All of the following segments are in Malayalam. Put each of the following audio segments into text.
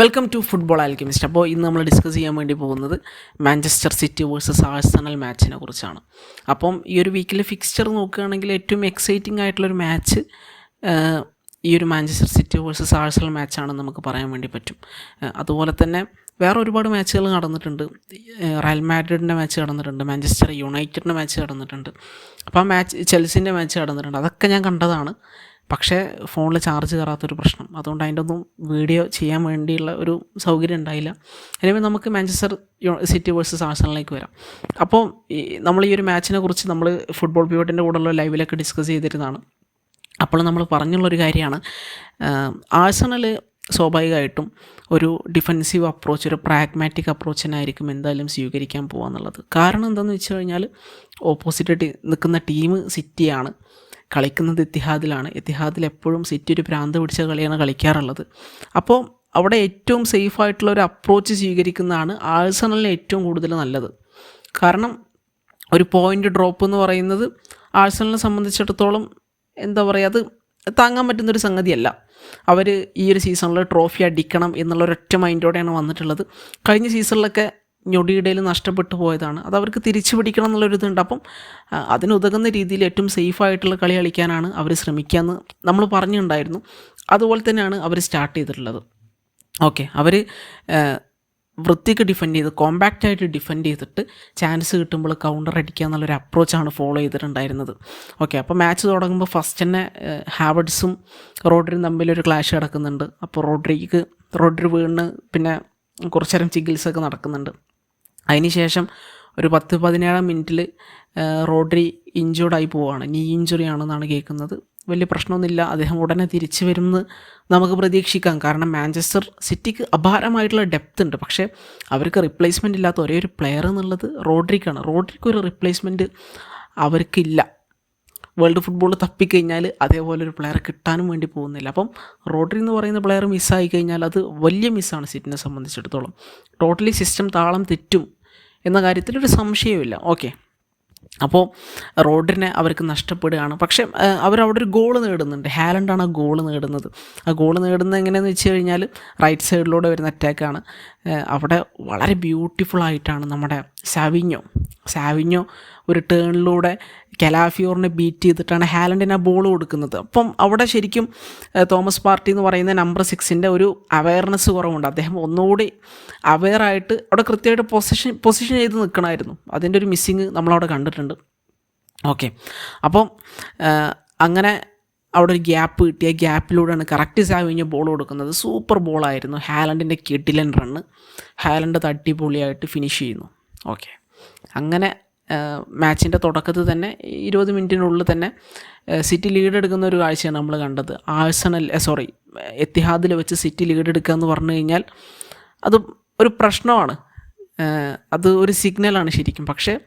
വെൽക്കം ടു ഫുട്ബോൾ ആൽക്കെമിസ്റ്റ് അപ്പോൾ ഇന്ന് നമ്മൾ ഡിസ്കസ് ചെയ്യാൻ വേണ്ടി പോകുന്നത് മാഞ്ചസ്റ്റർ സിറ്റി വേഴ്സസ് ആഴ്സണൽ മാച്ചിനെ കുറിച്ചാണ്. അപ്പം ഈ ഒരു വീക്കിലെ ഫിക്സ്ചർ നോക്കുകയാണെങ്കിൽ ഏറ്റവും എക്സൈറ്റിംഗ് ആയിട്ടുള്ളൊരു മാച്ച് ഈ ഒരു മാഞ്ചസ്റ്റർ സിറ്റി വേഴ്സസ് ആഴ്സണൽ മാച്ചാണെന്ന് നമുക്ക് പറയാൻ വേണ്ടി പറ്റും. അതുപോലെ തന്നെ വേറെ ഒരുപാട് മാച്ചുകൾ നടന്നിട്ടുണ്ട്. റയൽ മാഡ്രിഡിന്റെ മാച്ച് നടന്നിട്ടുണ്ട് മാഞ്ചസ്റ്റർ യുണൈറ്റഡിന്റെ മാച്ച് നടന്നിട്ടുണ്ട്. അപ്പോൾ ആ മാച്ച് ചെൽസിന്റെ മാച്ച് നടന്നിട്ടുണ്ട്. അതൊക്കെ ഞാൻ കണ്ടതാണ്. പക്ഷേ ഫോണിൽ ചാർജ് കയറാത്തൊരു പ്രശ്നം. അതുകൊണ്ട് അതിന്റെ ഒന്നും വീഡിയോ ചെയ്യാൻ വേണ്ടിയുള്ള ഒരു സൗകര്യം ഉണ്ടായില്ല. എനിവേ നമുക്ക് മാഞ്ചസ്റ്റർ സിറ്റി വേഴ്സസ് ആഴ്സണലിലേക്ക് വരാം. അപ്പോൾ നമ്മൾ ഈ ഒരു മാച്ചിനെ കുറിച്ച് നമ്മൾ ഫുട്ബോൾ പ്യൂട്ടിന്റെ കൂടെയുള്ള ലൈവിലൊക്കെ ഡിസ്കസ് ചെയ്തിരുന്നതാണ്. അപ്പോൾ നമ്മൾ പറഞ്ഞുള്ളൊരു കാര്യമാണ് ആഴ്സണൽ സ്വാഭാവികമായിട്ടും ഒരു ഡിഫെൻസീവ് അപ്രോച്ച് ഒരു പ്രാഗ്മാറ്റിക് അപ്രോച്ചിനായിരിക്കും എന്തായാലും സ്വീകരിക്കാൻ പോകുക എന്നുള്ളത് കാരണം എന്താണെന്ന് വെച്ച് കഴിഞ്ഞാൽ ഓപ്പോസിറ്റ് നിൽക്കുന്ന ടീം സിറ്റിയാണ് കളിക്കുന്നത് എത്തിഹാദിലാണ് എത്തിഹാദിൽ എപ്പോഴും സിറ്റി ഒരു ഭ്രാന്ത് പിടിച്ച കളിയാണ് കളിക്കാറുള്ളത്. അപ്പോൾ അവിടെ ഏറ്റവും സേഫ് ആയിട്ടുള്ള ഒരു അപ്രോച്ച് സ്വീകരിക്കുന്നതാണ് ആഴ്സണലിന് ഏറ്റവും കൂടുതൽ നല്ലത്. കാരണം ഒരു പോയിന്റ് ഡ്രോപ്പ് എന്ന് പറയുന്നത് ആഴ്സണലിനെ സംബന്ധിച്ചിടത്തോളം എന്താ പറയുക അത് താങ്ങാൻ പറ്റുന്നൊരു സംഗതിയല്ല. അവർ ഈ ഒരു സീസണിൽ ട്രോഫി അടിക്കണം എന്നുള്ള ഒരൊറ്റ മൈൻഡോടെയാണ് വന്നിട്ടുള്ളത്. കഴിഞ്ഞ സീസണിലൊക്കെ ഞൊടിയിടയിൽ നഷ്ടപ്പെട്ടു പോയതാണ്. അത് അവർക്ക് തിരിച്ചു പിടിക്കണം എന്നുള്ളൊരു ഇതുണ്ട് അപ്പം അതിനുതകുന്ന രീതിയിൽ ഏറ്റവും സേഫായിട്ടുള്ള കളി കളിക്കാനാണ് അവർ ശ്രമിക്കുക എന്ന് നമ്മൾ പറഞ്ഞിട്ടുണ്ടായിരുന്നു അതുപോലെ തന്നെയാണ് അവർ സ്റ്റാർട്ട് ചെയ്തിട്ടുള്ളത്. ഓക്കെ അവർ വൃത്തിക്ക് ഡിഫെൻഡ് ചെയ്ത് കോമ്പാക്റ്റ് ആയിട്ട് ഡിഫെൻഡ് ചെയ്തിട്ട് ചാൻസ് കിട്ടുമ്പോൾ കൗണ്ടർ അടിക്കുക എന്നുള്ളൊരു അപ്രോച്ചാണ് ഫോളോ ചെയ്തിട്ടുണ്ടായിരുന്നത്. ഓക്കെ അപ്പോൾ മാച്ച് തുടങ്ങുമ്പോൾ ഫസ്റ്റ് തന്നെ ഹാവഡ്സും റോഡ്രിയും തമ്മിലൊരു ക്ലാഷ് കിടക്കുന്നുണ്ട് അപ്പോൾ റോഡ്രിക്ക് റോഡ്രി വീണ് പിന്നെ കുറച്ചേരം ചികിത്സ ഒക്കെ നടക്കുന്നുണ്ട്. അതിനുശേഷം ഒരു പത്ത് പതിനേഴാം മിനിറ്റിൽ റോഡ്രി ഇഞ്ചുർഡായി പോവുകയാണ് നീ ഇഞ്ചുറി ആണെന്നാണ് കേൾക്കുന്നത്. വലിയ പ്രശ്നമൊന്നുമില്ല. അദ്ദേഹം ഉടനെ തിരിച്ചു വരുമെന്ന് നമുക്ക് പ്രതീക്ഷിക്കാം. കാരണം മാഞ്ചസ്റ്റർ സിറ്റിക്ക് അപാരമായിട്ടുള്ള ഡെപ്ത് ഉണ്ട്. പക്ഷേ അവർക്ക് റിപ്ലേസ്മെന്റ് ഇല്ലാത്ത ഒരേ ഒരു പ്ലെയർ എന്നുള്ളത് റോഡ്രിക്കാണ്. റോഡ്രിക്ക് ഒരു റിപ്ലേസ്മെന്റ് അവർക്കില്ല വേൾഡ് ഫുട്ബോൾ തപ്പിക്കഴിഞ്ഞാൽ അതേപോലെ ഒരു പ്ലെയർ കിട്ടാനും വേണ്ടി പോകുന്നില്ല. അപ്പം റോഡറി എന്ന് പറയുന്ന പ്ലെയർ മിസ്സായി കഴിഞ്ഞാൽ അത് വലിയ മിസ്സാണ് സിറ്റിനെ സംബന്ധിച്ചിടത്തോളം. ടോട്ടലി സിസ്റ്റം താളം തെറ്റും എന്ന കാര്യത്തിൽ ഒരു സംശയമില്ല ഓക്കെ അപ്പോൾ റോഡിനെ അവർക്ക് നഷ്ടപ്പെടുകയാണ്. പക്ഷേ അവരവിടെ ഒരു ഗോൾ നേടുന്നുണ്ട്. ഹാലൻഡാണ് ആ ഗോൾ നേടുന്നത്. ആ ഗോൾ നേടുന്നത് എങ്ങനെയെന്ന് വെച്ച് കഴിഞ്ഞാൽ റൈറ്റ് സൈഡിലൂടെ വരുന്ന അറ്റാക്കാണ് അവിടെ വളരെ ബ്യൂട്ടിഫുൾ ആയിട്ടാണ് നമ്മുടെ സാവിഞ്ഞോ സാവിഞ്ഞോ ഒരു ടേണിലൂടെ കലാഫിയോറിനെ ബീറ്റ് ചെയ്തിട്ടാണ് ഹാലൻഡിന് ആ ബോൾ കൊടുക്കുന്നത്. അപ്പം അവിടെ ശരിക്കും തോമസ് പാർട്ടി എന്ന് പറയുന്ന നമ്പർ സിക്സിന്റെ ഒരു അവയർനെസ് കുറവുണ്ട്. അദ്ദേഹം ഒന്നുകൂടി അവെയറായിട്ട് അവിടെ കൃത്യമായിട്ട് പൊസിഷൻ പൊസിഷൻ ചെയ്ത് നിൽക്കണമായിരുന്നു. അതിന്റെ ഒരു മിസ്സിങ് നമ്മളവിടെ കണ്ടിട്ടുണ്ട്. ഓക്കെ അപ്പം അങ്ങനെ അവിടെ ഒരു ഗ്യാപ്പ് കിട്ടിയ ഗ്യാപ്പിലൂടെയാണ് കറക്റ്റ് സാവിഞ്ഞ് ബോൾ കൊടുക്കുന്നത്. സൂപ്പർ ബോളായിരുന്നു ഹാലൻഡിന്റെ കിഡിലൻ റണ്ണ് ഹാലൻഡ് തട്ടിപൊളിയായിട്ട് ഫിനിഷ് ചെയ്യുന്നു. ഓക്കെ അങ്ങനെ മാച്ചിന്റെ തുടക്കത്തിൽ തന്നെ ഇരുപത് മിനിറ്റിനുള്ളിൽ തന്നെ സിറ്റി ലീഡ് എടുക്കുന്ന ഒരു കാഴ്ചയാണ് നമ്മൾ കണ്ടത്. ആഴ്സണൽ സോറി എത്തിഹാദിൽ വെച്ച് സിറ്റി ലീഡ് എടുക്കുക എന്ന് പറഞ്ഞു കഴിഞ്ഞാൽ അത് ഒരു പ്രശ്നമാണ്. അത് ഒരു സിഗ്നലാണ് ശരിക്കും. പക്ഷേ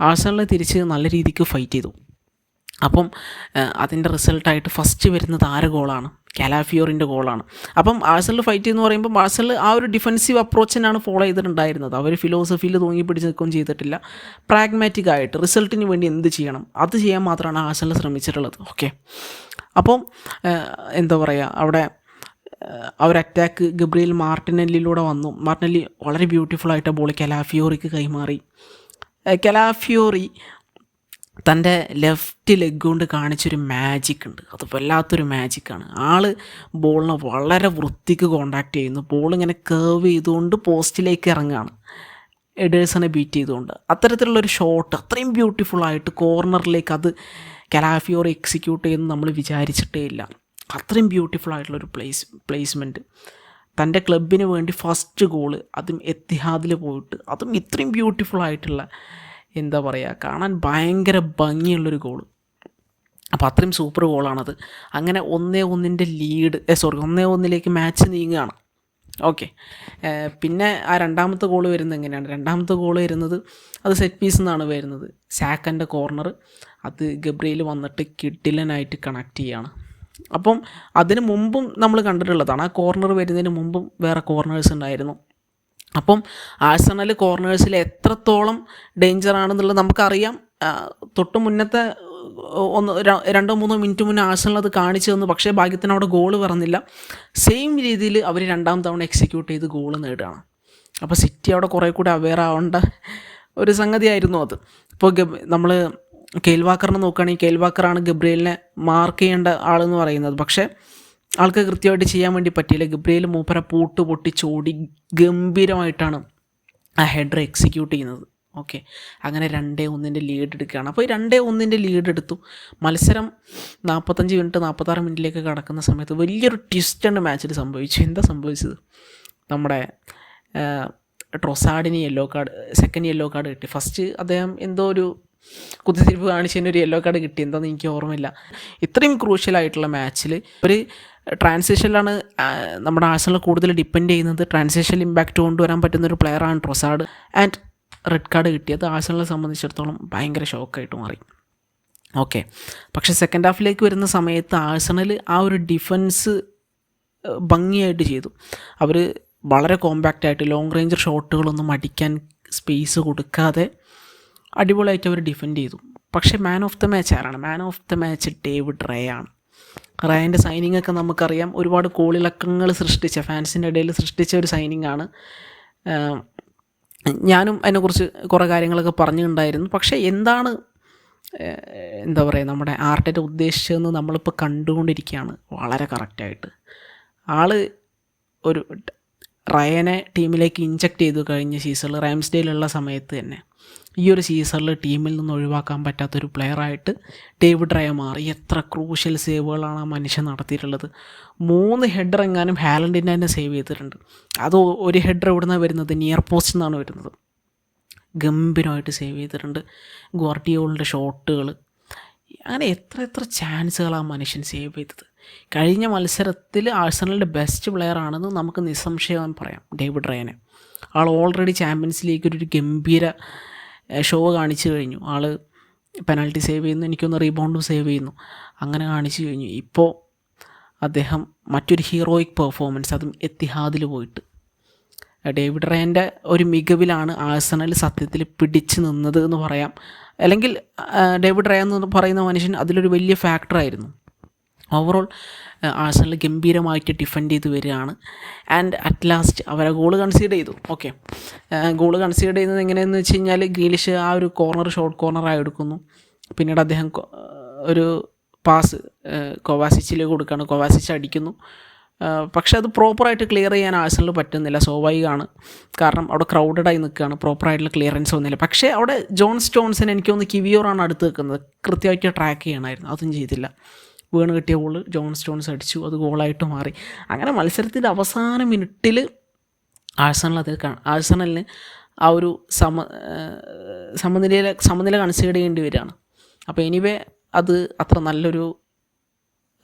ആഴ്സണൽ തിരിച്ച് നല്ല രീതിക്ക് ഫൈറ്റ് ചെയ്തു. അപ്പം അതിന്റെ റിസൾട്ടായിട്ട് ഫസ്റ്റ് വരുന്നത് ആര് ഗോളാണ്? കലാഫിയോറിന്റെ ഗോളാണ്. അപ്പം ആഴ്സണൽ ഫൈറ്റ് എന്ന് പറയുമ്പോൾ ആഴ്സണൽ ആ ഒരു ഡിഫെൻസീവ് അപ്രോച്ചിനാണ് ഫോളോ ചെയ്തിട്ടുണ്ടായിരുന്നത്. അവർ ഫിലോസഫിയിൽ തൂങ്ങി പിടിച്ച് നിൽക്കുകയും ചെയ്തിട്ടില്ല. പ്രാഗ്മാറ്റിക് ആയിട്ട് റിസൾട്ടിന് വേണ്ടി എന്ത് ചെയ്യണം? അത് ചെയ്യാൻ മാത്രമാണ് ആഴ്സണൽ ശ്രമിച്ചിട്ടുള്ളത്. ഓക്കെ. അപ്പം എന്താ പറയുക അവിടെ അവർ അറ്റാക്ക് ഗബ്രിയൽ മാർട്ടിനെല്ലിലൂടെ വന്നു. മാർട്ടിനെല്ലി വളരെ ബ്യൂട്ടിഫുൾ ആയിട്ട് ബോൾ കലാഫിയോറിക്ക് കൈമാറി. കലാഫിയോറി തന്റെ ലെഫ്റ്റ് ലെഗ് കൊണ്ട് കാണിച്ചൊരു മാജിക് ഉണ്ട്. അത് വല്ലാത്തൊരു മാജിക്കാണ് ആൾ ബോളിനെ വളരെ വൃത്തിക്ക് കോണ്ടാക്ട് ചെയ്യുന്നു. ബോൾ ഇങ്ങനെ കേർവ് ചെയ്തുകൊണ്ട് പോസ്റ്റിലേക്ക് ഇറങ്ങുകയാണ് എഡേഴ്സനെ ബീറ്റ് ചെയ്തുകൊണ്ട്. അത്തരത്തിലുള്ളൊരു ഷോട്ട് അത്രയും ബ്യൂട്ടിഫുൾ ആയിട്ട് കോർണറിലേക്ക് അത് കലാഫിയോർ എക്സിക്യൂട്ട് ചെയ്യുന്നു നമ്മൾ വിചാരിച്ചിട്ടേ ഇല്ല. അത്രയും ബ്യൂട്ടിഫുൾ ആയിട്ടുള്ളൊരു പ്ലേസ് പ്ലേസ്മെന്റ് തന്റെ ക്ലബിന് വേണ്ടി ഫസ്റ്റ് ഗോൾ അതും എത്തിഹാദിൽ പോയിട്ട് അതും ഇത്രയും ബ്യൂട്ടിഫുൾ ആയിട്ടുള്ള എന്താ പറയുക കാണാൻ ഭയങ്കര ഭംഗിയുള്ളൊരു ഗോൾ അപ്പോൾ അത്രയും സൂപ്പർ ഗോളാണത് അങ്ങനെ ഒന്നേ ഒന്നിന്റെ ലീഡ് സോറി ഒന്നേ ഒന്നിലേക്ക് മാച്ച് നീങ്ങുകയാണ്. ഓക്കെ പിന്നെ ആ രണ്ടാമത്തെ ഗോൾ വരുന്നത് എങ്ങനെയാണ്? രണ്ടാമത്തെ ഗോൾ വരുന്നത് അത് സെറ്റ് പീസ് നിന്നാണ് വരുന്നത്. സാക്കന്റെ കോർണർ അത് ഗബ്രിയിൽ വന്നിട്ട് കിഡിലനായിട്ട് കണക്ട് ചെയ്യുകയാണ് അപ്പം അതിന് മുമ്പും നമ്മൾ കണ്ടിട്ടുള്ളതാണ്. ആ കോർണർ വരുന്നതിന് മുമ്പും വേറെ കോർണേഴ്സ് ഉണ്ടായിരുന്നു. അപ്പം ആഴ്സണൽ കോർണേഴ്സിൽ എത്രത്തോളം ഡേഞ്ചർ ആണെന്നുള്ളത് നമുക്കറിയാം തൊട്ട് മുന്നത്തെ ഒന്ന് രണ്ടോ മൂന്നോ മിനിറ്റ് മുന്നേ ആഴ്സണൽ അത് കാണിച്ചു തന്നു. പക്ഷേ ഭാഗ്യത്തിന് അവിടെ ഗോൾ പറഞ്ഞില്ല. സെയിം രീതിയിൽ അവർ രണ്ടാം തവണ എക്സിക്യൂട്ട് ചെയ്ത് ഗോൾ നേടുകയാണ്. അപ്പോൾ സിറ്റി അവിടെ കുറേ കൂടി അവെയർ ആവേണ്ട ഒരു സംഗതിയായിരുന്നു അത്. ഇപ്പോൾ നമ്മൾ കേൽവാക്കറിനെ നോക്കുകയാണെങ്കിൽ കേൽവാക്കറാണ് ഗബ്രിയലിനെ മാർക്ക് ചെയ്യേണ്ട ആളെന്ന് പറയുന്നത്. പക്ഷേ ആൾക്ക് കൃത്യമായിട്ട് ചെയ്യാൻ വേണ്ടി പറ്റിയില്ല. ഗബ്രിയേൽ മൂപ്പര പൂട്ട് പൊട്ടിച്ചോടി ഗംഭീരമായിട്ടാണ് ആ ഹെഡർ എക്സിക്യൂട്ട് ചെയ്യുന്നത്. ഓക്കെ അങ്ങനെ രണ്ടേ ഒന്നിന്റെ ലീഡ് എടുക്കുകയാണ്. അപ്പോൾ ഈ രണ്ടേ ഒന്നിന്റെ ലീഡ് എടുത്തു. മത്സരം നാൽപ്പത്തഞ്ച് മിനിറ്റ് നാൽപ്പത്താറ് മിനിറ്റിലേക്ക് കടക്കുന്ന സമയത്ത് വലിയൊരു ട്വിസ്റ്റാണ് മാച്ചിൽ സംഭവിച്ചു. എന്താ സംഭവിച്ചത്? നമ്മുടെ ട്രൊസാഡിന് yellow card second yellow card കിട്ടി. ഫസ്റ്റ് അദ്ദേഹം എന്തോ ഒരു കുത്തിത്തിരിപ്പ് കാണിച്ചതിന് ഒരു യെല്ലോ കാർഡ് കിട്ടി. എന്താണെന്ന് എനിക്ക് ഓർമ്മയില്ല. ഇത്രയും ക്രൂഷ്യലായിട്ടുള്ള മാച്ചിൽ ഒരു ട്രാൻസിഷനിലാണ് നമ്മുടെ ആഴ്സണൽ കൂടുതൽ ഡിപ്പെൻഡ് ചെയ്യുന്നത് ട്രാൻസേഷൻ ഇമ്പാക്റ്റ് കൊണ്ടുവരാൻ പറ്റുന്ന ഒരു പ്ലെയറാണ് ട്രൊസാഡ് ആൻഡ് റെഡ് കാർഡ് കിട്ടിയത് ആഴ്സണലെ സംബന്ധിച്ചിടത്തോളം ഭയങ്കര ഷോക്കായിട്ട് മാറി. ഓക്കെ പക്ഷേ സെക്കൻഡ് ഹാഫിലേക്ക് വരുന്ന സമയത്ത് ആഴ്സണൽ ആ ഒരു ഡിഫൻസ് ഭംഗിയായിട്ട് ചെയ്തു. അവർ വളരെ കോമ്പാക്റ്റ് ആയിട്ട് ലോങ് റേഞ്ചർ ഷോട്ടുകളൊന്നും അടിക്കാൻ സ്പേസ് കൊടുക്കാതെ അടിപൊളിയായിട്ട് അവർ ഡിഫെൻഡ് ചെയ്തു. പക്ഷേ മാൻ ഓഫ് ദ മാച്ച് ആരാണ്? Man of the match David Raya ആണ് റേന്റെ സൈനിങ് ഒക്കെ നമുക്കറിയാം. ഒരുപാട് കോളിളക്കങ്ങൾ സൃഷ്ടിച്ച ഫാൻസിന്റെ ഇടയിൽ സൃഷ്ടിച്ച ഒരു സൈനിങ് ആണ്. ഞാനും അതിനെക്കുറിച്ച് കുറേ കാര്യങ്ങളൊക്കെ പറഞ്ഞിട്ടുണ്ടായിരുന്നു. പക്ഷേ എന്താണ് എന്താ പറയുക നമ്മുടെ ആർട്ടേറ്റ് ഉദ്ദേശിച്ചതെന്ന് നമ്മളിപ്പോൾ കണ്ടുകൊണ്ടിരിക്കുകയാണ് വളരെ കറക്റ്റായിട്ട് ആൾ ഒരു റയനെ ടീമിലേക്ക് ഇഞ്ചക്ട് ചെയ്തു കഴിഞ്ഞ സീസണിൽ റാംസ്ഡെയിലുള്ള സമയത്ത് തന്നെ. ഈ ഒരു സീസണിൽ ടീമിൽ നിന്ന് ഒഴിവാക്കാൻ പറ്റാത്തൊരു പ്ലെയറായിട്ട് ഡേവിഡ് റയ മാറി. എത്ര ക്രൂഷ്യൽ സേവുകളാണ് ആ മനുഷ്യൻ നടത്തിയിട്ടുള്ളത്. മൂന്ന് ഹെഡർ എങ്ങാനും ഹാലൻഡിന്റെ തന്നെ സേവ് ചെയ്തിട്ടുണ്ട്. അത് ഒരു ഹെഡർ എവിടുന്നാണ് വരുന്നത്? നിയർ പോസ്റ്റിൽ നിന്നാണ് വരുന്നത്. ഗംഭീരമായിട്ട് സേവ് ചെയ്തിട്ടുണ്ട്. ഗോർട്ടിയോളിന്റെ ഷോട്ടുകൾ അങ്ങനെ എത്ര എത്ര ചാൻസുകൾ ആ മനുഷ്യൻ സേവ് ചെയ്തത്. കഴിഞ്ഞ മത്സരത്തിൽ ആഴ്സണലിന്റെ ബെസ്റ്റ് പ്ലെയർ ആണെന്ന് നമുക്ക് നിസ്സംശയം പറയാം ഡേവിഡ് റയനെ. ആൾ ഓൾറെഡി ചാമ്പ്യൻസ് ലീഗിൽ ഒരു ഗംഭീര ഷോ കാണിച്ചു കഴിഞ്ഞു. ആൾ പെനാൽറ്റി സേവ് ചെയ്യുന്നു എനിക്കൊന്ന് റീബൗണ്ടും സേവ് ചെയ്യുന്നു. അങ്ങനെ കാണിച്ചു കഴിഞ്ഞു. ഇപ്പോൾ അദ്ദേഹം മറ്റൊരു ഹീറോയിക് പെർഫോമൻസ് അതും എത്തിഹാദിൽ പോയിട്ട്. ഡേവിഡ് റയന്റെ ഒരു മികവിലാണ് ആഴ്സണൽ സത്യത്തിൽ പിടിച്ചു നിന്നത് എന്ന് പറയാം. അല്ലെങ്കിൽ ഡേവിഡ് റയ എന്ന് പറയുന്ന മനുഷ്യൻ അതിലൊരു വലിയ ഫാക്ടറായിരുന്നു ഓവറോൾ ആഴ്സണൽ ഗംഭീരമായിട്ട് ഡിഫെൻഡ് ചെയ്ത് വരികയാണ്. ആൻഡ് അറ്റ് ലാസ്റ്റ് അവരെ ഗോൾ കൺസീഡ് ചെയ്തു. ഓക്കെ ഗോൾ കൺസീഡ് ചെയ്യുന്നത് എങ്ങനെയെന്ന് വെച്ച് കഴിഞ്ഞാൽ ഗ്രീലിഷ് ആ ഒരു കോർണർ ഷോർട്ട് കോർണറായി എടുക്കുന്നു. പിന്നീട് അദ്ദേഹം ഒരു പാസ് കൊവാസിച്ചിലേക്ക് കൊടുക്കുകയാണ്. കോവാസിച്ച് അടിക്കുന്നു. പക്ഷെ അത് പ്രോപ്പറായിട്ട് ക്ലിയർ ചെയ്യാൻ ആഴ്സണൽ പറ്റുന്നില്ല. സ്വാഭാവികമാണ്. കാരണം അവിടെ ക്രൗഡഡായി നിൽക്കുകയാണ്. പ്രോപ്പറായിട്ടുള്ള ക്ലിയറൻസ് ഒന്നുമില്ല പക്ഷേ അവിടെ ജോൺ സ്റ്റോൺസിന് എനിക്ക് തോന്നുന്നു കിവിയോറാണ് അടുത്ത് നിൽക്കുന്നത്. കൃത്യമായിട്ട് ട്രാക്ക് ചെയ്യണമായിരുന്നു. അതും ചെയ്തില്ല. വീണ് കിട്ടിയ ബോൾ ജോൺ സ്റ്റോൺസ് അടിച്ചു. അത് ഗോളായിട്ട് മാറി. അങ്ങനെ മത്സരത്തിന്റെ അവസാന മിനിറ്റിൽ ആഴ്സണൽ അത് ആഴ്സണലിന് ആ ഒരു സമ സമനില സമനില കൺസിഡർ ചെയ്യേണ്ടി വരികയാണ്. അപ്പോൾ എനിവേ അത് അത്ര നല്ലൊരു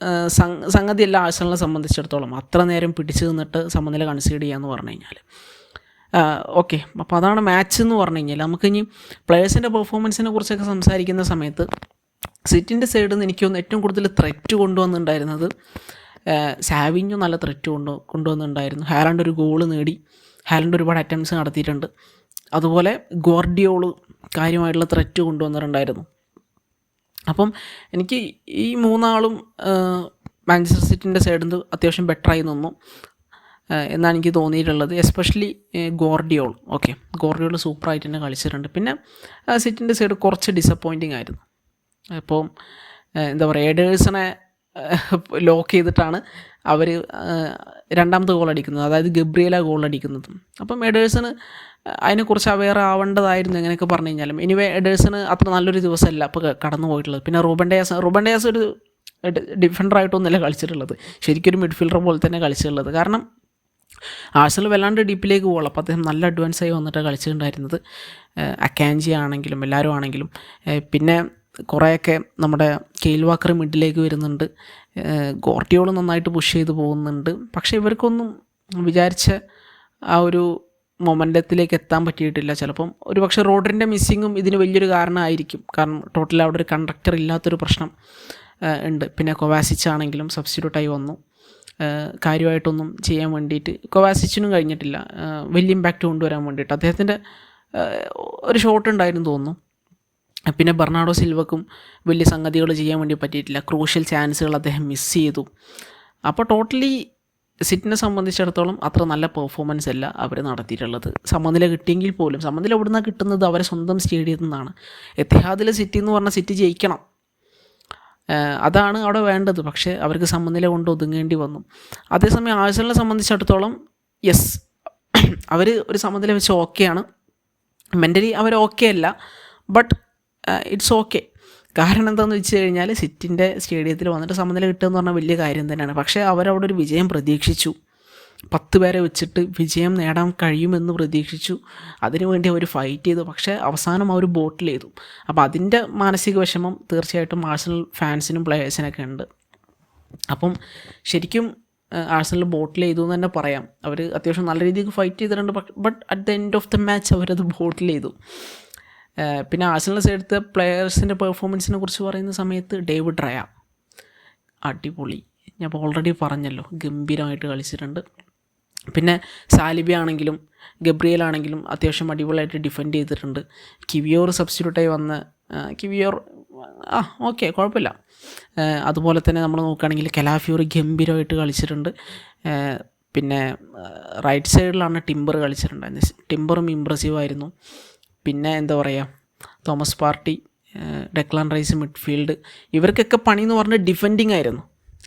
ഏഹ് എല്ലാ ആഴ്സണലിനെ സംബന്ധിച്ചിടത്തോളം അത്ര നേരം പിടിച്ചു നിന്നിട്ട് സമനില കൺസിഡർ ചെയ്യാന്ന് പറഞ്ഞു കഴിഞ്ഞാൽ ഓക്കെ. അപ്പോൾ അതാണ് മാച്ച് എന്ന് പറഞ്ഞു കഴിഞ്ഞാൽ നമുക്കിനി പ്ലെയേഴ്സിന്റെ പെർഫോമൻസിനെ കുറിച്ചൊക്കെ സംസാരിക്കുന്ന സമയത്ത് സിറ്റിന്റെ സൈഡിൽ നിന്ന് എനിക്ക് ഏറ്റവും കൂടുതൽ ത്രെറ്റ് കൊണ്ടുവന്നിട്ടുണ്ടായിരുന്നത് സാവിഞ്ഞു നല്ല ത്രെറ്റ് കൊണ്ടു കൊണ്ടുവന്നിട്ടുണ്ടായിരുന്നു. ഹാലണ്ട് ഒരു ഗോൾ നേടി. ഹാലണ്ട് ഒരുപാട് അറ്റംപ്റ്റ്സ് നടത്തിയിട്ടുണ്ട്. അതുപോലെ ഗോർഡിയോൾ കാര്യമായിട്ടുള്ള ത്രെറ്റ് കൊണ്ടുവന്നിട്ടുണ്ടായിരുന്നു. അപ്പം എനിക്ക് ഈ മൂന്നാളും മാഞ്ചസ്റ്റർ സിറ്റിന്റെ സൈഡിൽ നിന്ന് അത്യാവശ്യം ബെറ്ററായി നിന്നു. എന്നാണ് എനിക്ക് തോന്നിയിട്ടുള്ളത്. എസ്പെഷ്യലി ഗോർഡിയോൾ ഓക്കെ ഗോർഡിയോൾ സൂപ്പറായിട്ട് തന്നെ കളിച്ചിട്ടുണ്ട്. പിന്നെ സിറ്റിന്റെ സൈഡ് കുറച്ച് ഡിസപ്പോയിന്റിങ് ആയിരുന്നു. അപ്പം എന്താ പറയുക എഡേഴ്സിനെ ലോക്ക് ചെയ്തിട്ടാണ് അവർ രണ്ടാമത്തെ ഗോൾ അടിക്കുന്നത്. അതായത് ഗബ്രിയല ഗോൾ അടിക്കുന്നത്. അപ്പം എഡേഴ്സിന് അതിനെക്കുറിച്ച് അവെയർ ആവേണ്ടതായിരുന്നു എങ്ങനെയൊക്കെ പറഞ്ഞു കഴിഞ്ഞാലും. എനിവേ എഡേഴ്സിന് അത്ര നല്ലൊരു ദിവസമല്ല അപ്പോൾ കടന്നു പോയിട്ടുള്ളത്. പിന്നെ റൂബൻ ഡയാസ് റൂബൻ ഡയാസ് ഒരു ഡിഫൻഡറായിട്ടൊന്നുമല്ല കളിച്ചിട്ടുള്ളത്. ശരിക്കും ഒരു മിഡ്ഫീൽഡർ പോലെ തന്നെ കളിച്ചിട്ടുള്ളത്. കാരണം ആഴ്സണൽ വല്ലാണ്ട് ഡീപ്പിലേക്ക് പോകുള്ളൂ അപ്പോൾ അദ്ദേഹം നല്ല അഡ്വാൻസായി വന്നിട്ട് കളിച്ചിട്ടുണ്ടായിരുന്നത്. അക്കാൻജി ആണെങ്കിലും എല്ലാവരും ആണെങ്കിലും പിന്നെ കുറേയൊക്കെ നമ്മുടെ കെയിൽവാക്കർ മിഡിലേക്ക് വരുന്നുണ്ട്. ഗോർട്ടിയോൾ നന്നായിട്ട് പുഷ് ചെയ്ത് പോകുന്നുണ്ട്. പക്ഷേ ഇവർക്കൊന്നും വിചാരിച്ച ആ ഒരു മൊമെന്റത്തിലേക്ക് എത്താൻ പറ്റിയിട്ടില്ല. ചിലപ്പം ഒരു പക്ഷേ റോഡറിന്റെ മിസ്സിങ്ങും ഇതിന് വലിയൊരു കാരണമായിരിക്കും. കാരണം ടോട്ടൽ അവിടെ ഒരു കണ്ടക്ടർ ഇല്ലാത്തൊരു പ്രശ്നം ഉണ്ട്. പിന്നെ കൊവാസിച്ച് ആണെങ്കിലും സബ്സ്റ്റിറ്റ്യൂട്ടായി വന്നു. കാര്യമായിട്ടൊന്നും ചെയ്യാൻ വേണ്ടിയിട്ട് കൊവാസിച്ചിനും കഴിഞ്ഞിട്ടില്ല. വലിയ ഇമ്പാക്റ്റ് കൊണ്ടുവരാൻ വേണ്ടിയിട്ട്. അദ്ദേഹത്തിന്റെ ഒരു ഷോട്ട് ഉണ്ടായിരുന്നു തോന്നുന്നു. പിന്നെ ബെർണാഡോ സിൽവക്കും വലിയ സംഗതികൾ ചെയ്യാൻ വേണ്ടി പറ്റിയിട്ടില്ല. ക്രൂഷ്യൽ ചാൻസുകൾ അദ്ദേഹം മിസ് ചെയ്തു. അപ്പോൾ ടോട്ടലി സിറ്റിനെ സംബന്ധിച്ചിടത്തോളം അത്ര നല്ല പെർഫോമൻസ് അല്ല അവർ നടത്തിയിട്ടുള്ളത്. സമനില കിട്ടിയെങ്കിൽ പോലും സമനില എവിടെ നിന്നാണ് കിട്ടുന്നത്? അവരെ സ്വന്തം സ്റ്റേഡിയത്തിൽ നിന്നാണ്. എത്തിഹാദിൽ സിറ്റി എന്ന് പറഞ്ഞാൽ സിറ്റി ജയിക്കണം. അതാണ് അവിടെ വേണ്ടത്. പക്ഷേ അവർക്ക് സമനില കൊണ്ട് ഒതുങ്ങേണ്ടി വന്നു. അതേസമയം ആഴ്സണലിനെ സംബന്ധിച്ചിടത്തോളം യെസ് അവർ ഒരു സമനില വെച്ച് ഓക്കെയാണ് മെന്റലി അവർ ഓക്കെ അല്ല. ബട്ട് ഇറ്റ്സ് ഓക്കെ കാരണം എന്താണെന്ന് വെച്ച് കഴിഞ്ഞാൽ സിറ്റിന്റെ സ്റ്റേഡിയത്തിൽ വന്നിട്ട് സമനില കിട്ടുക എന്ന് പറഞ്ഞാൽ വലിയ കാര്യം തന്നെയാണ്. പക്ഷേ അവരവിടെ ഒരു വിജയം പ്രതീക്ഷിച്ചു. പത്ത് പേരെ വെച്ചിട്ട് വിജയം നേടാൻ കഴിയുമെന്ന് പ്രതീക്ഷിച്ചു. അതിനുവേണ്ടി അവർ ഫൈറ്റ് ചെയ്തു. പക്ഷേ അവസാനം അവർ ബോട്ടിൽ ചെയ്തു അപ്പോൾ അതിന്റെ മാനസിക വിഷമം തീർച്ചയായിട്ടും ആഴ്സണൽ ഫാൻസിനും പ്ലെയേഴ്സിനൊക്കെ ഉണ്ട്. അപ്പം ശരിക്കും ആഴ്സണൽ ബോട്ടിൽ ചെയ്തു എന്ന് തന്നെ പറയാം. അവർ അത്യാവശ്യം നല്ല രീതിക്ക് ഫൈറ്റ് ചെയ്തിട്ടുണ്ട്. But at the end of the match അവരത് ബോട്ടിൽ ചെയ്തു പിന്നെ ആഴ്സണൽ സൈഡത്തെ പ്ലെയേഴ്സിന്റെ പെർഫോമൻസിനെ കുറിച്ച് പറയുന്ന സമയത്ത് ഡേവിഡ് റയ. അടിപൊളി. ഞാൻ ഓൾറെഡി പറഞ്ഞല്ലോ ഗംഭീരമായിട്ട് കളിച്ചിട്ടുണ്ട്. പിന്നെ സാലിബി ആണെങ്കിലും ഗബ്രിയൽ ആണെങ്കിലും അത്യാവശ്യം അടിപൊളിയായിട്ട് ഡിഫെൻഡ് ചെയ്തിട്ടുണ്ട്. കിവിയോർ സബ്സ്റ്റിറ്റ്യൂട്ടായി വന്ന കിവിയോർ ആ ഓക്കെ കുഴപ്പമില്ല. അതുപോലെ തന്നെ നമ്മൾ നോക്കുകയാണെങ്കിൽ കലാഫിയോർ ഗംഭീരമായിട്ട് കളിച്ചിട്ടുണ്ട്. പിന്നെ റൈറ്റ് സൈഡിലാണ് ടിംബർ കളിച്ചിട്ടുണ്ടായിരുന്നത്. ടിംബറും ഇമ്പ്രസീവ് ആയിരുന്നു. പിന്നെ എന്താ പറയുക Thomas Partey Declan Rice midfield ഇവർക്കൊക്കെ പണി എന്ന് പറഞ്ഞാൽ ഡിഫെൻഡിങ് ആയിരുന്നു.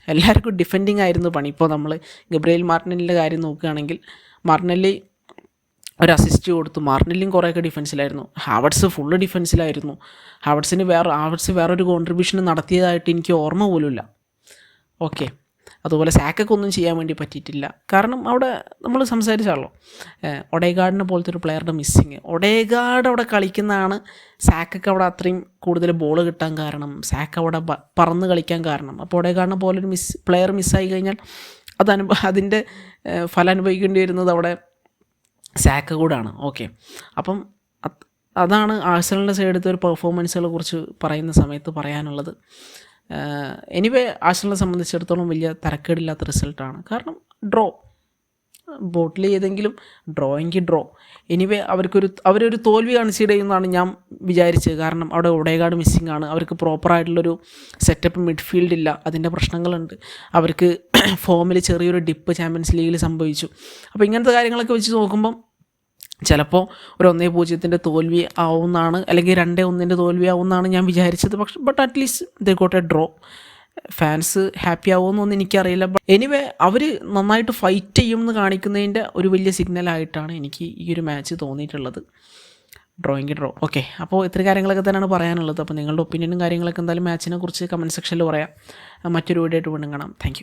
എല്ലാവർക്കും ഡിഫെൻഡിങ് ആയിരുന്നു പണി. ഇപ്പോൾ നമ്മൾ ഗബ്രിയേൽ മാർട്ടിനലിന്റെ കാര്യം നോക്കുകയാണെങ്കിൽ മാർട്ടിനല്ലി ഒരു അസിസ്റ്റ് കൊടുത്തു. മാർട്ടിനല്ലിയും കുറേയൊക്കെ ഡിഫൻസിലായിരുന്നു ഹാവർട്സ് ഫുള്ള് ഡിഫൻസിലായിരുന്നു ഹാവർട്സിന് വേറെ ഹാവർട്സ് വേറൊരു കോൺട്രിബ്യൂഷൻ നടത്തിയതായിട്ട് എനിക്ക് ഓർമ്മ പോലുമില്ല. ഓക്കെ അതുപോലെ സാക്കൊക്കെ ഒന്നും ചെയ്യാൻ വേണ്ടി പറ്റിയിട്ടില്ല. കാരണം അവിടെ നമ്മൾ സംസാരിച്ചാണല്ലോ. ഒഡേഗാർഡിനെ പോലത്തെ ഒരു പ്ലെയറുടെ മിസ്സിങ് ഒഡേഗാർഡ് അവിടെ കളിക്കുന്നതാണ് സാക്കൊക്കെ അവിടെ അത്രയും കൂടുതൽ ബോൾ കിട്ടാൻ കാരണം സാക്ക് അവിടെ പറന്ന് കളിക്കാൻ കാരണം. അപ്പോൾ ഒഡേഗാർഡിനെ പോലൊരു മിസ് പ്ലെയർ മിസ്സായി കഴിഞ്ഞാൽ അത് അനുഭവ അതിന്റെ ഫലം അനുഭവിക്കേണ്ടി വരുന്നത് അവിടെ സാക്ക് കൂടാണ്. ഓക്കെ. അപ്പം അതാണ് ആഴ്സണലിന്റെ സൈഡത്തെ ഒരു പെർഫോമൻസുകളെ കുറിച്ച് പറയുന്ന സമയത്ത് പറയാനുള്ളത്. എനിവേ ആഴ്സണലിനെ സംബന്ധിച്ചിടത്തോളം വലിയ തരക്കേടില്ലാത്ത റിസൾട്ടാണ്. കാരണം ഡ്രോ ബോട്ടിൽ ഏതെങ്കിലും ഡ്രോയിങ് ഡ്രോ എനിവേ അവർക്കൊരു അവരൊരു തോൽവി കാണിച്ചിടയെന്നാണ് ഞാൻ വിചാരിച്ചത്. കാരണം അവിടെ ഉടയകാട് മിസ്സിംഗ് ആണ്. അവർക്ക് പ്രോപ്പറായിട്ടുള്ളൊരു സെറ്റപ്പ് മിഡ്ഫീൽഡ് ഇല്ല. അതിന്റെ പ്രശ്നങ്ങളുണ്ട്. അവർക്ക് ഫോമിൽ ചെറിയൊരു ഡിപ്പ് ചാമ്പ്യൻസ് ലീഗിൽ സംഭവിച്ചു. അപ്പോൾ ഇങ്ങനത്തെ കാര്യങ്ങളൊക്കെ വെച്ച് നോക്കുമ്പം ചിലപ്പോൾ ഒരു ഒന്നേ പൂജ്യത്തിന്റെ തോൽവി ആവുമെന്നാണ് അല്ലെങ്കിൽ രണ്ടേ ഒന്നിന്റെ തോൽവി ആവുമെന്നാണ് ഞാൻ വിചാരിച്ചത്. പക്ഷെ but at least they got a draw fans happy ആവുമെന്നൊന്നും എനിക്കറിയില്ല. ബട്ട് എനിവേ അവർ നന്നായിട്ട് ഫൈറ്റ് ചെയ്യുമെന്ന് കാണിക്കുന്നതിന്റെ ഒരു വലിയ സിഗ്നലായിട്ടാണ് എനിക്ക് ഈ ഒരു മാച്ച് തോന്നിയിട്ടുള്ളത്. ഡ്രോയിങ് ഡ്രോ ഓക്കെ അപ്പോൾ ഇത്ര കാര്യങ്ങളൊക്കെ തന്നെയാണ് പറയാനുള്ളത്. അപ്പോൾ നിങ്ങളുടെ ഒപ്പീനിയനും കാര്യങ്ങളൊക്കെ എന്തായാലും മാച്ചിനെ കുറിച്ച് കമന്റ് സെക്ഷനിൽ പറയാം. മറ്റൊരു വീഡിയോ ആയിട്ട് വീണ്ടും കാണാം. താങ്ക്